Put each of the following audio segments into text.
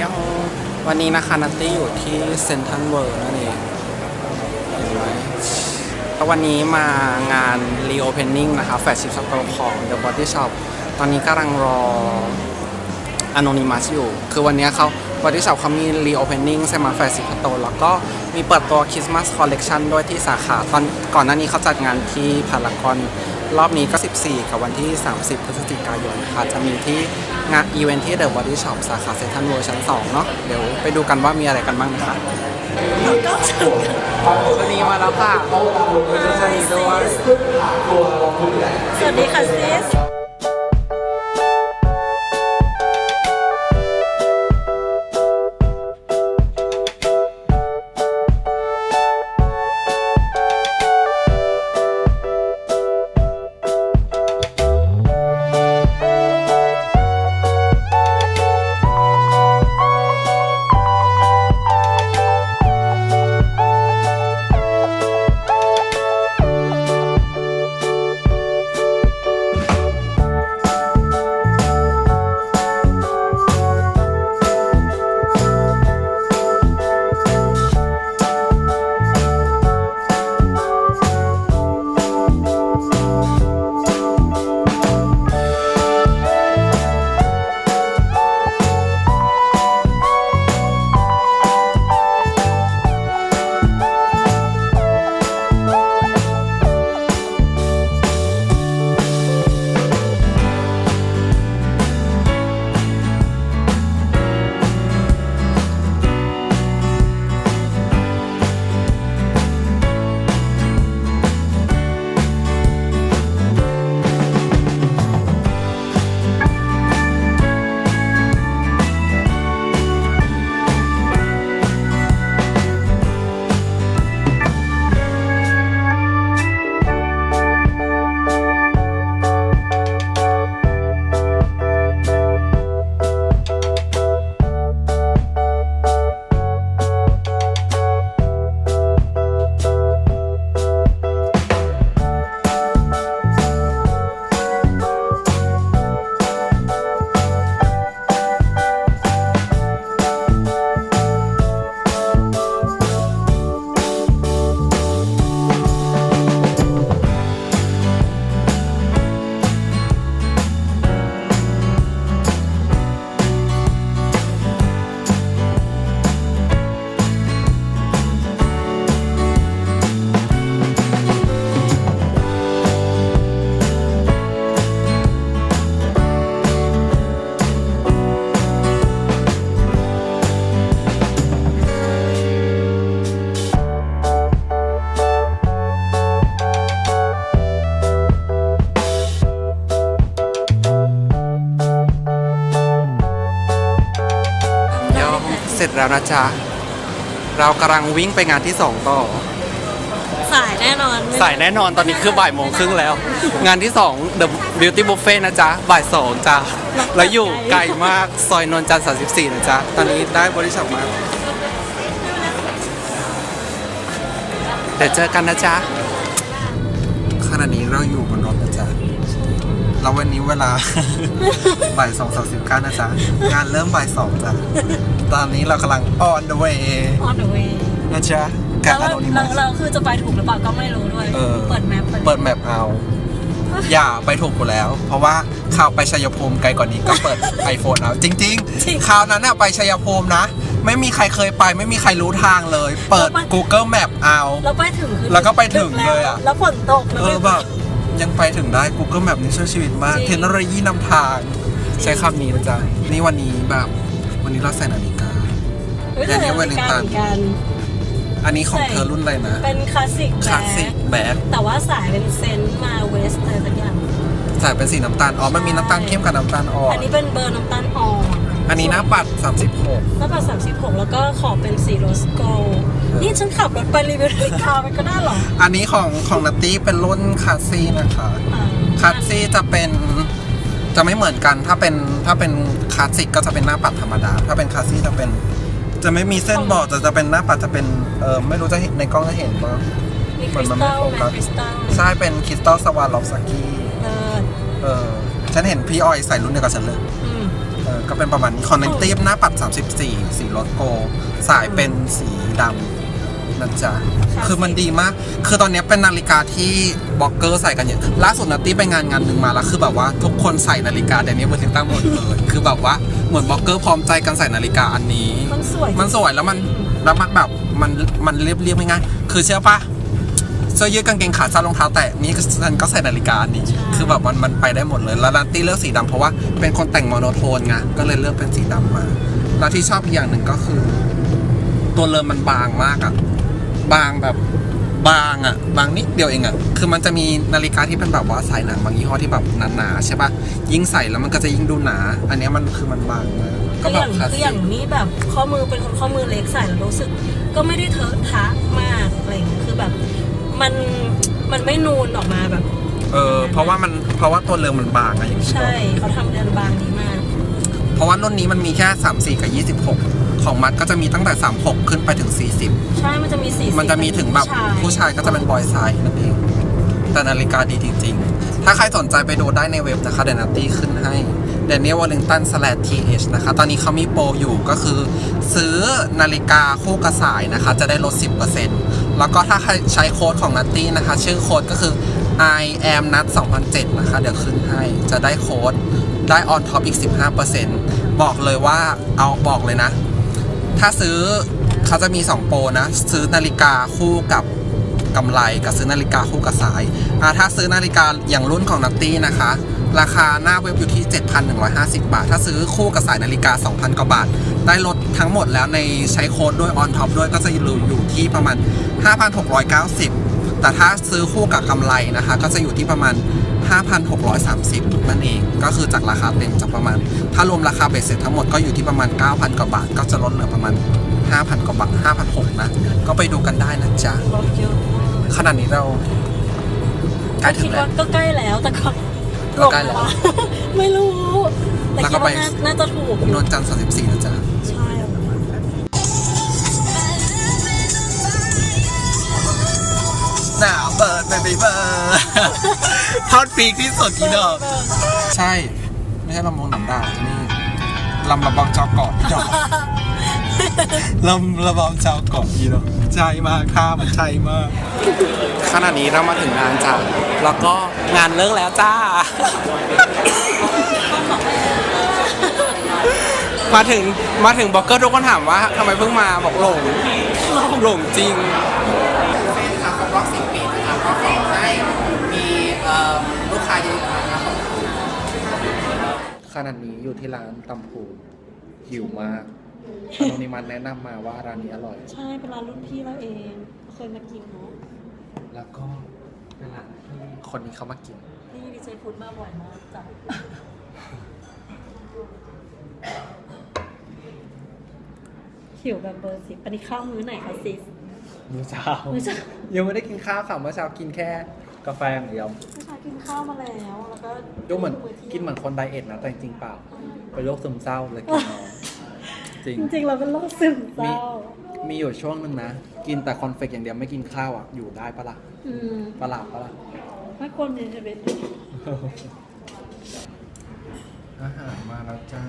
ยังวันนี้นะคะนัตตี้อยู่ที่เซนทรัลเวิร์นั่นเองเห็นไหมแล้ววันนี้มางาน reopening นะคะแฟชชิ p สโตร์ของ The Body Shop ตอนนี้กำลังรอ Anonymous อยู่ คือวันนี้เขา Body Shop เขามี reopening ใช่ไหมแฟชชิ p สโตร์แล้วก็มีเปิดตัว Christmas Collection ด้วยที่สาขาตอนก่อนหน้านี้เขาจัดงานที่พารากอน รอบนี้ก็ 14 กับวันที่ 30 พฤศจิกายนค่ะ จะมีที่งานอีเวนท์ที่ The Body Shop สาขาเซ็นทรัลเวิลด์ชั้น 2 เนาะเดี๋ยวไปดูกันว่ามีอะไรกันบ้างนะคะวันีมาแล้วค่ะชนีด้วยสวัสดีค่ะซิส ร็จแล้วนะจ๊ะ เรากำลังวิ่งไปงานที่2ต่อ สายแน่นอนสายแน่นอนตอนนี้คือบ่ายโมงครึ่งแล้ว งานที่2 The Beauty Buffet นะจ๊ะ บ่าย2จ้ะแล้วอยู่ไกลมาก ซอยนนจันทร์34 นะจ๊ะ ตอนนี้ได้บริษัทมาเดี๋ยวเจอกันนะจ๊ะขณะนี้เราอยู่บนรถนะจ๊ะ แล้ววันนี้เวลา บ่ายสองสามสิบเก้านะจ๊ะ งานเริ่มบ่ายสองจ้ะ ตอนนี้เรากำลัง on the way ออนเดอะเวย์นะจ๊ะแล้กับวอเราโนนิเรามัส เราคือจะไปถูกหรือเปล่าก็ไม่รู้ด้วย เออ เปิดแมปเปิดแมปเอา อย่าไปถูกกูแล้ว เพราะว่าข่าวไปชัยภูมิไกลกว่านี้ก็เปิด iPhone เอาจริงๆคราวนั้นอะไปชัยภูมินะ ไม่มีใครเคยไป ไม่มีใครรู้ทางเลย เปิด Google Map เอา แล้วไปถึงคือแล้วก็ไปถึงเลยอะ แล้วฝนตกแล้วเอไม่อแบบ ยังไปถึงได้ Google Map นี่ช่วยชีวิตมาก จริง เทคโนโลยีนำทาง ใช้คำนี้นะจ๊ะ นี่วันนี้แบบวันนี้เราใส่นาฬิกา เฮ้ยเดี๋ยวนี้แต่เวลลิงตันเหมือกัน อันนี้ของใส่ เธอรุ่นอะไรนะเป็นคลาสสิกคลาสสิกแบ็คแต่ว่าสายเป็นเซนต์มาเวสอะไรสักอย่างสายเป็นสีน้ำตาลอ๋อมันมีน้ำตาลเข้มกับน้ำตาลอ่ออันนนี้เป็นเบอร์น้ำตาลอ่อนอันนี้หน้าปัด 36หน้าปัด36 แล้วก็ขอบเป็นสีโรสโกลด์ นี่ฉันขับรถไปรีวิวนาฬิกามันก็ได้เหรออันนี้ของของนัตตี้เป็นรุ่นคาซี่นะคะอ่าคาซี่จะเป็นจะไม่เหมือนกันถ้าเป็นถ้าเป็นคลาสสิกก็จะเป็นหน้าปัดธรรมดา ถ้าเป็นคาซี่จะเป็น จะไม่มีเส้นบอร์ดแต่จะเป็นหน้าปัดจะเป็นเออไม่รู้จะเห็นในกล้องจะเห็นปะมีคเหมือรินสมันไม่ตัลโฟแมกัสคริสตัลใช่เป็นคริสตัลสวาลอฟสกี้เลิศเออฉันเห็นพี่ออยใส่รุ่นเดียวกับฉันเลยอืมเออก็เป็นประมาณนี้คอนเนคตีฟหน้าปัด 34 สีรถโก สายเป็นสีดำ นะจ๊ะ คือมันดีมาก คือตอนนี้เป็นนาฬิกาที่บล็อกเกอร์ใส่กันเยอะล่าสุดนัตตี้ไปงานงานหนึ่งมาแล้ว คือแบบว่าทุกคนใส่นาฬิกาเดนนี่เวอร์ติงตันหมดเลย คือแบบว่าเหมือนบล็อกเกอร์พร้อมใจกันใส่นาฬิกาอันนี้ มันสวย มันสวยแล้วมันแล้วมันแบบมันมันเรียบเรียบง่ายๆคือเชื่อปะเสื้อยืดกางเกงขาสั้นรองเท้าแตะนี่ฉันก็ใส่นาฬิกาอันนี้ คือแบบมันมันไปได้หมดเลยแล้วนัตตี้เลือกสีดำเพราะว่าเป็นคนแต่งโมโนโทนไงก็เลยเลือกเป็นสีดำมา แล้วที่ชอบอีกอย่างหนึ่งก็คือ ตัวเริ่มมันบางมากอะ บางแบบบางอะบางนิดเดียวเองอะคือมันจะมีนาฬิกาที่เป็นแบบว่าสายหนังบางยี่ห้อที่แบบหนาๆใช่ปะยิ่งใส่แล้วมันก็จะยิ่งดูหนา อันเนี้ยมันคือมันบางมากก็คือแบอบย่างคลาสคือสิอกย่างนี้แบบข้อมือเป็นคนข้อมือเล็กใส่แล้วรู้สึก ก็ไม่ได้เทอะทะมากอะไรอย่างเงี้ยคือแบบ มันมันไม่นูนออกมาแบบ เออเพราะว่ามันเพราะว่าตัวเรือมันบางอะอย่างที่บใช่อกเขาทำเรือนบางดีมาก เพราะว่ารุ่นนี้มันมีแค่3 4กับ26 ของมัดก็จะมีตั้งแต่ 36 ขึ้นไปถึง 40 ใช่ มันจะมีสีมันจะมีถึงแบบผู้ชายก็จะเป็นบอยไซส์นั่นเอง แต่นาฬิกาดีจริง ๆ ถ้าใครสนใจไปดูได้ในเว็บนะคะเดนนัตตี้ขึ้นให้ Daniel Wellington slash th นะคะ ตอนนี้เขามีโปรอยู่ก็คือ ซื้อนาฬิกาคู่กระสายนะคะ จะได้ลด 10%แล้วก็ถ้าใครใช้โค้ดของนัตตี้นะคะ ชื่อโค้ดก็คือ I am nut 2007 นะคะ เดี๋ยวขึ้นให้จะได้โค้ดได้ on top อีก 15%บอกเลยว่าเอาบอกเลยนะ ถ้าซื้อเขาจะมี 2 โปรนะ ซื้อนาฬิกาคู่กับกำไรกับซื้อนาฬิกาคู่กับสายอ่าถ้าซื้อนาฬิกาอย่างรุ่นของนัตตี้นะคะ ราคาหน้าเว็บอยู่ที่ 7,150 บาท ถ้าซื้อคู่กับสายนาฬิกา 2,000 กว่าบาท ได้ลดทั้งหมดแล้วในใช้โค้ดด้วย on top ด้วยก็จะอยู่อยู่ที่ประมาณ 5,690 แต่ถ้าซื้อคู่กับกำไรนะคะ ก็จะอยู่ที่ประมาณ 5,630 นั่นเอง ก็คือจากราคาเต็มจากประมาณ ถ้ารวมราคาเบสเสร็จทั้งหมดก็อยู่ที่ประมาณ 9,000 กว่าบาท ก็จะลดเหลือประมาณ 5,000 กว่าบาท5,600นะ ก็ไปดูกันได้นะจ๊ะรถเยอะมากขนาดนี้เราใกล้ถึคิงดแล้ว่าวก็ใกล้แล้วแต่ก็หลก็งใกล้แล้ววะไม่รู้ แต่แล้วคิก็ดไปว่าน่าน่าจะถูกอนยู่วลจันทร์34นะจ๊ะ หนาวเบิร์ดเบบี้เบิร์ดทอดปีกที่สุดอีดอก ใช่ ไม่ใช่ลำวงหนังดาวนี่ลำระบองเจ้าเกาะอีดอกลำระบองเจ้าเกาะอีดอกใจมากท่ามันใจมากขณะนี้เรามาถึงงานจ้ะแล้วก็งานเลิกแล้วจ้า มาถึงมาถึงบล็อกเกอร์ทุกคนถามว่าทำไมเพิ่งมาบอกหลงหลงจริง ก็ขอให้มีลูกค้าเยอะๆนะครับขณะนี้อยู่ที่ร้านตำปูหิวมากอนุนิมันแนะนำมาว่าร้านนี้อร่อย ใช่เป็นร้านรุ่นพี่เราเอง เคยมากินเนาะแล้วก็เป็นร้านที่คนนี้เขามากิน นี่ดีเจพุดมาบ่อยมากจ้ะหิวแบบเบอร์สิบอันนี้ข้าวมื้อไหนคะซิส มื้อเช้ามื้อเช้า ยังไม่ได้กินข้าวค่ะเมื่อเช้ากินแค่กาแฟอย่างเดียวเมื่อเช้ากินข้าวมาแล้ว แล้วก็ดูเหมือนมื้ที่ยงกินเหมือนคนไดเอทนะแต่จริงๆเปล่าเป็นโรคซึมเศร้าเลยกินน้อยจริง จริงๆเราเป็นโรคซึมเศมีร้า มีอยู่ช่วงหนึ่งนะ กินแต่คอนเฟกต์อย่างเดียวไม่กินข้าวอะอยู่ได้ปะล่ะอืมประหลาดปะล่ะ ไม่ควรมีชีวิตอาหารมาแล้วจ้า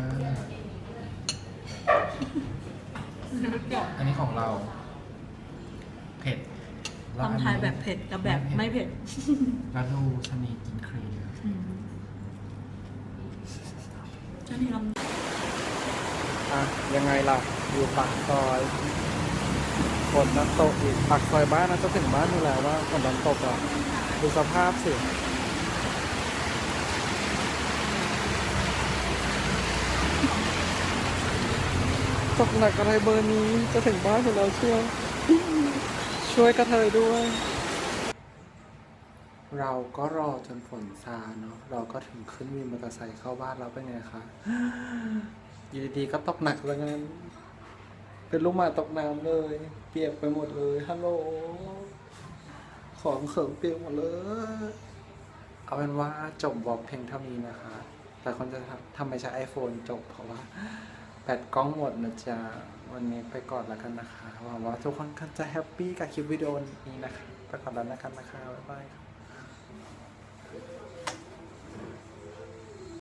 อันนี้ของเรา เผ็ดลองทายแบบเผ็ดกับแบบไม่เผ็ดแล้วดูชะนีกินครีมอันนี้เราอะยังไงล่ะ อยู่ปากซอยฝนน้ำตกอีกปากซอยบ้านนะจะถึงบ้านอยู่แล้วว่าฝนน้ำตกอะดูสภาพสิตกหนักอะไรเบอร์นี้จะถึงบ้านของเราเชียว ช่วยกระเทยด้วย เราก็รอจนฝนซาเนาะเราก็ถึงขึ้นวินมอเตอร์ไซค์เข้าบ้านเราเป็นไงคะอยู่ดีๆก็ตกหนักแล้วงั้น เป็นลูกหมาตกน้ำเลย เปียกไปหมดเลยฮัลโหลของเขิงเปียกหมดเลย เอาเป็นว่าจบบล็อกเพียงเท่านี้นะคะ แต่คนจะทำทำไมใช้ iPhone จบเพราะว่า แปดกล้องหมดนะจ๊ะ วันนี้ไปก่อนแล้วกันนะคะหวังว่าทุกคนจะแฮปปี้กับคลิปวิดีโอนี้นะคะ ไปก่อนแล้วนะครับนะคะ บ๊ายบายค่ะ